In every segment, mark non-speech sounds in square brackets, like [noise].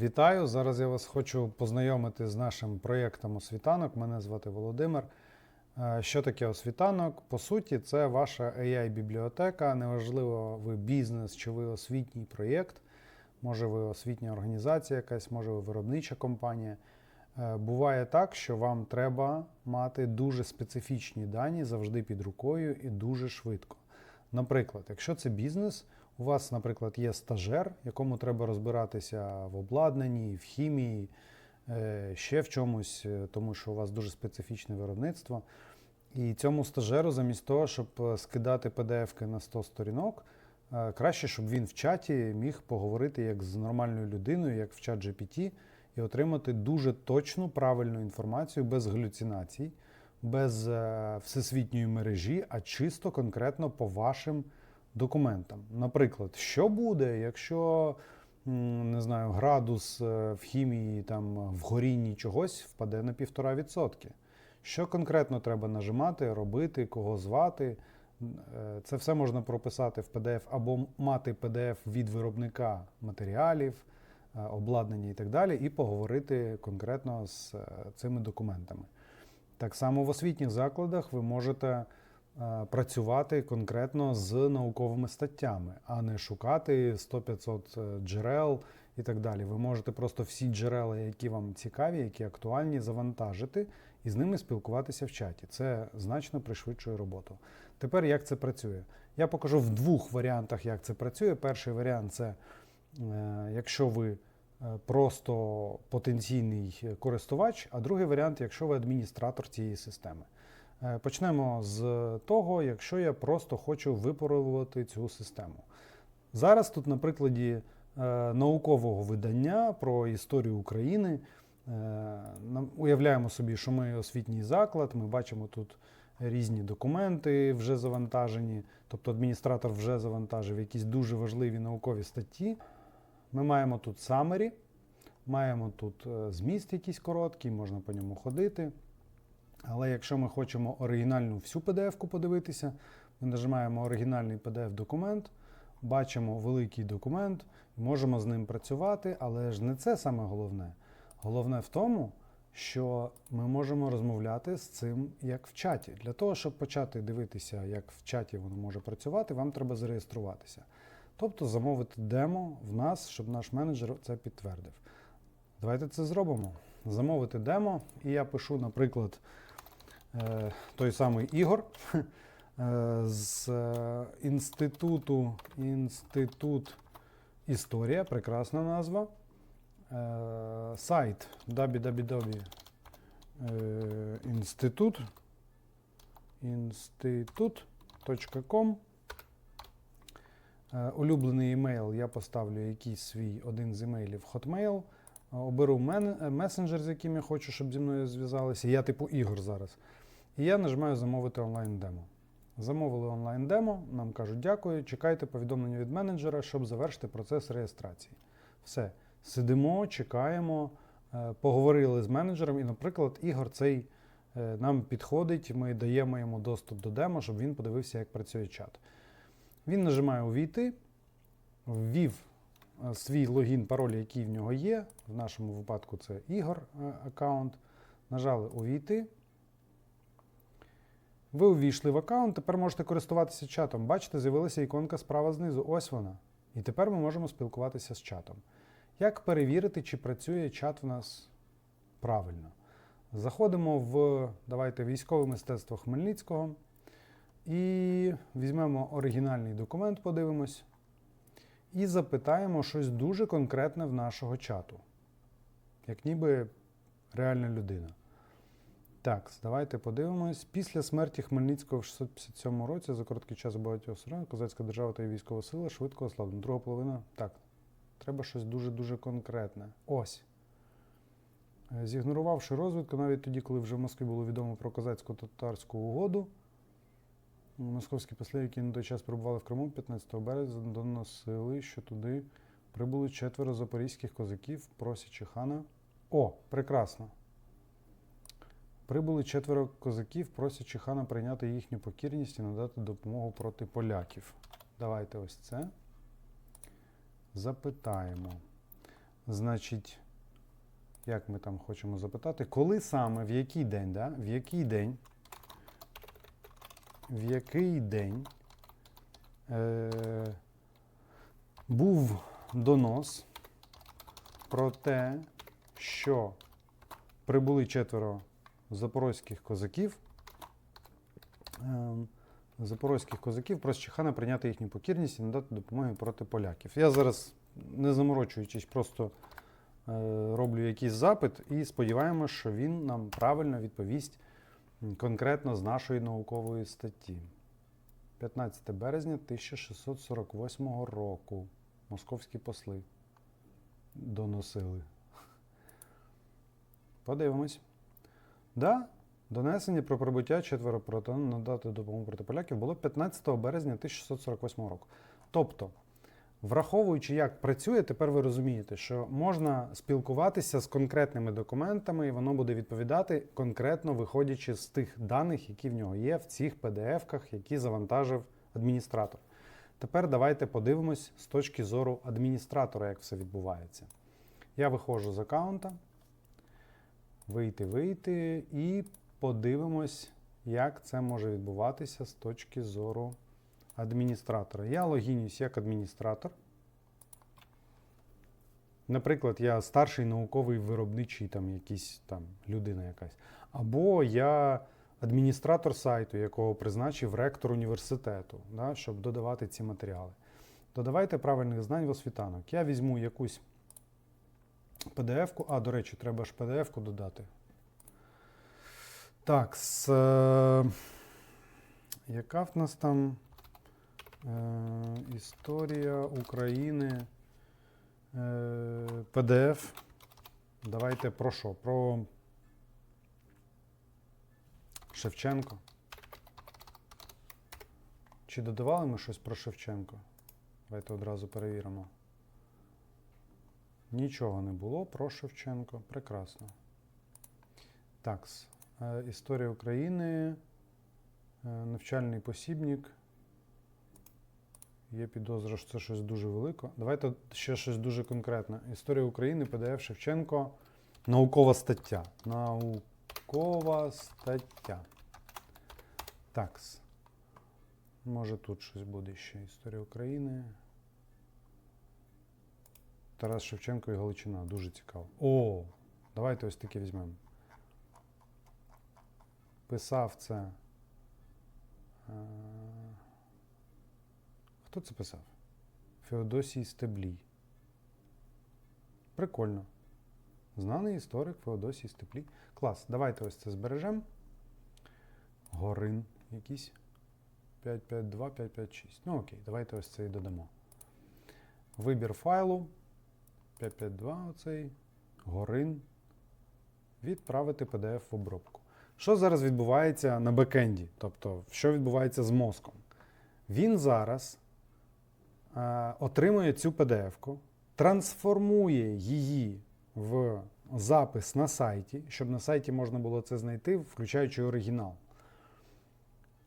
Вітаю! Зараз я вас хочу познайомити з нашим проєктом Освітанок. Мене звати Володимир. Е, Що таке освітанок? По суті, це ваша AI-бібліотека. Неважливо, ви бізнес чи ви освітній проєкт, може ви освітня організація якась, може ви виробнича компанія. Е, Буває так, що вам треба мати дуже специфічні дані завжди під рукою і дуже швидко. Наприклад, якщо це бізнес, у вас, наприклад, є стажер, якому треба розбиратися в обладнанні, в хімії, е, ще в чомусь, е, тому що у вас дуже специфічне виробництво. І цьому стажеру, замість того, щоб е, скидати PDF-ки на 100 сторінок, краще, щоб він в чаті міг поговорити як з нормальною людиною, як в чат GPT, і отримати дуже точну, правильну інформацію без галюцинацій, без е, всесвітньої мережі, а чисто конкретно по вашим документам. Наприклад, що буде, якщо не знаю, градус е, в хімії там в горінні чогось впаде на 1,5%? Що конкретно треба нажимати, робити, кого звати? Е, Це все можна прописати в PDF або мати PDF від виробника матеріалів, обладнання і так далі, і поговорити конкретно з цими документами. Так само в освітніх закладах ви можете е, працювати конкретно з науковими статтями, а не шукати 100-500 джерел і так далі. Ви можете просто всі джерела, які вам цікаві, які актуальні, завантажити і з ними спілкуватися в чаті. Це значно пришвидшує роботу. Тепер як це працює? Я покажу в двох варіантах, як це працює. Перший варіант це е, якщо ви е, просто потенційний користувач, а другий варіант, якщо ви адміністратор цієї системи. Е, Почнемо з того, якщо я просто хочу випробувати цю систему. Зараз тут на прикладі е, наукового видання про історію України. е, Уявляємо собі, що ми освітній заклад, ми бачимо тут різні документи вже завантажені, тобто адміністратор вже завантажив якісь дуже важливі наукові статті. Ми маємо тут summary, маємо тут е, зміст якийсь короткий, можна по ньому ходити. Але якщо ми хочемо оригінальну всю PDF-ку подивитися, ми нажимаємо оригінальний PDF-документ, бачимо великий документ, можемо з ним працювати, але ж не це саме головне. Головне в тому, що ми можемо розмовляти з цим як в чаті. Для того, щоб почати дивитися, як в чаті воно може працювати, вам треба зареєструватися. Тобто замовити демо в нас, щоб наш менеджер це підтвердив. Давайте це зробимо. Замовити демо, і я пишу, наприклад, е, той самий Ігор [laughs] е, з е, інституту Інститут Історія, прекрасна назва. Сайт www Улюблений емейл я поставлю якийсь свій один з емейлів Hotmail. Е, Оберу е, месенджер, з яким я хочу, щоб зі мною зв'язалися. Я типу Ігор зараз. І я нажимаю замовити онлайн-демо. Замовили онлайн-демо, нам кажуть дякую, чекайте повідомлення від менеджера, щоб завершити процес реєстрації. Все. Сидимо, чекаємо, е, поговорили з менеджером, і, наприклад, Ігор цей е, нам підходить, ми даємо йому доступ до демо, щоб він подивився, як працює чат. Він нажимає Увійти, ввів е, свій логін, пароль, який в нього є. В нашому випадку це Ігор е, аккаунт. Нажали Увійти. Ви увійшли в аккаунт, тепер можете користуватися чатом. Бачите, з'явилася іконка справа знизу. Ось вона. І тепер ми можемо спілкуватися з чатом. Як перевірити, чи працює чат в нас правильно? Заходимо в давайте, військове мистецтво Хмельницького і візьмемо оригінальний документ, подивимось, і запитаємо щось дуже конкретне в нашого чату. Як ніби реальна людина. Так, давайте подивимось. Після смерті Хмельницького в 657 році за короткий час багатьох сторон козацька держава та її військова сила швидко ослаблена. Друга половина. Так, треба щось дуже-дуже конкретне. Ось. Зігнорувавши розвідку, навіть тоді, коли вже в Москві було відомо про козацько-татарську угоду, московські посли, які на той час перебували в Криму 15 березня, доносили, що туди прибули четверо запорізьких козаків, просячи хана. О, прекрасно! Прибули четверо козаків, просячи хана прийняти їхню покірність і надати допомогу проти поляків. Давайте ось це. Запитаємо. Значить, як ми там хочемо запитати, коли саме, в який день, да? в який день, в який день е, був донос про те, що прибули четверо запорозьких козаків. ем, Запорозьких козаків просять хана прийняти їхню покірність і надати допомоги проти поляків. Я зараз, не заморочуючись, просто е, роблю якийсь запит і сподіваємося, що він нам правильно відповість конкретно з нашої наукової статті. 15 березня 1648 року московські посли доносили. Подивимось. Да, донесення про прибуття четверо проти надати допомогу проти поляків було 15 березня 1648 року. Тобто, враховуючи, як працює, тепер ви розумієте, що можна спілкуватися з конкретними документами, і воно буде відповідати конкретно виходячи з тих даних, які в нього є в цих PDF-ках, які завантажив адміністратор. Тепер давайте подивимось з точки зору адміністратора, як все відбувається. Я виходжу з аккаунта, вийти, вийти, і подивимось, як це може відбуватися з точки зору адміністратора. Я логінюсь як адміністратор. Наприклад, я старший науковий виробничий, там якийсь там людина якась. Або я адміністратор сайту, якого призначив ректор університету, да, щоб додавати ці матеріали. Додавайте правильних знань в освітанок. Я візьму якусь PDF-ку. А, до речі, треба ж PDF-ку додати. Так, з, е, яка в нас там історія України? Е, PDF. Давайте про що? Про Шевченко. Чи додавали ми щось про Шевченко? Давайте одразу перевіримо. Нічого не було про Шевченко. Прекрасно. Так, е, історія України, е, навчальний посібник. Є підозра, що це щось дуже велике. Давайте ще щось дуже конкретне. Історія України, ПДФ Шевченко. Наукова стаття. Наукова стаття. Такс. Може тут щось буде ще. Історія України. Тарас Шевченко і Галичина. Дуже цікаво. О! Давайте ось таке візьмемо. Писав це. Хто це писав? Феодосій Стеблій. Прикольно. Знаний історик Феодосій Стеблій. Клас. Давайте ось це збережемо. Горин якийсь. 552, 556. Ну окей, давайте ось це і додамо. Вибір файлу. 552 оцей. Горин. Відправити PDF в обробку. Що зараз відбувається на бекенді? Тобто, що відбувається з мозком? Він зараз отримує цю PDF-ку, трансформує її в запис на сайті, щоб на сайті можна було це знайти, включаючи оригінал.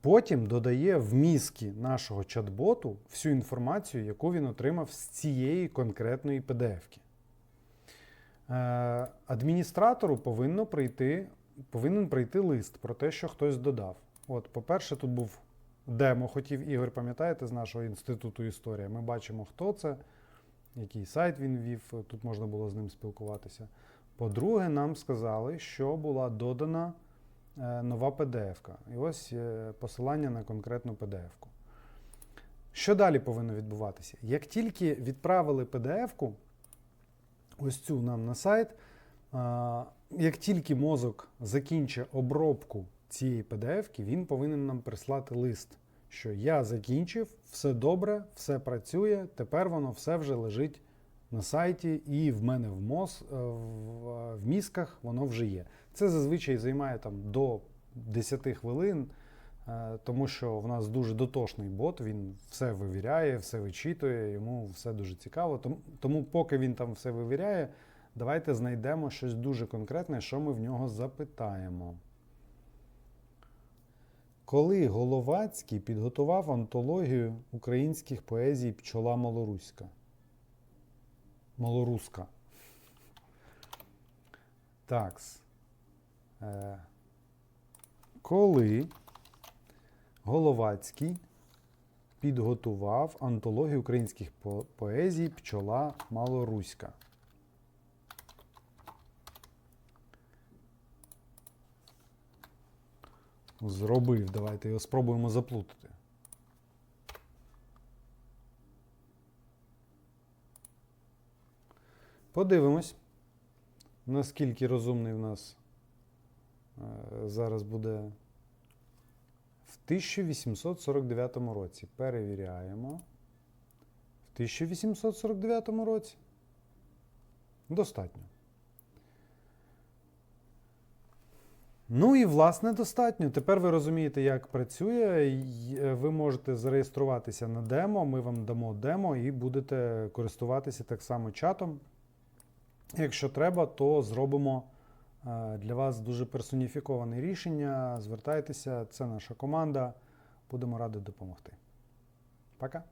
Потім додає в мізки нашого чат-боту всю інформацію, яку він отримав з цієї конкретної PDF-ки. Е, адміністратору повинно прийти, повинен прийти лист про те, що хтось додав. От, по-перше, тут був демо, хотів Ігор, пам'ятаєте, з нашого інституту історія. Ми бачимо, хто це, який сайт він вів, тут можна було з ним спілкуватися. По-друге, нам сказали, що була додана е, нова PDF-ка. І ось е, посилання на конкретну PDF-ку. Що далі повинно відбуватися? Як тільки відправили PDF-ку, ось цю нам на сайт, а, як тільки мозок закінчить обробку цієї PDF-ки, він повинен нам прислати лист, що я закінчив, все добре, все працює, тепер воно все вже лежить на сайті, і в мене в, моз, е, в, в мізках воно вже є. Це зазвичай займає там до 10 хвилин, е, тому що в нас дуже дотошний бот, він все вивіряє, все вичитує, йому все дуже цікаво. Тому, тому поки він там все вивіряє, давайте знайдемо щось дуже конкретне, що ми в нього запитаємо. Коли Головацький підготував антологію українських поезій Пчола Малоруська? Малоруска. Такс. Е, коли Головацький підготував антологію українських по- поезій Пчола Малоруська. Зробив. Давайте його спробуємо заплутати. Подивимось, наскільки розумний в нас е, зараз буде в 1849 році. Перевіряємо. В 1849 році. Достатньо. Ну і власне достатньо. Тепер ви розумієте, як працює. Е, Ви можете зареєструватися на демо. Ми вам дамо демо і будете користуватися так само чатом. Якщо треба, то зробимо е, для вас дуже персоніфіковане рішення. Звертайтеся, це наша команда. Будемо раді допомогти. Пока.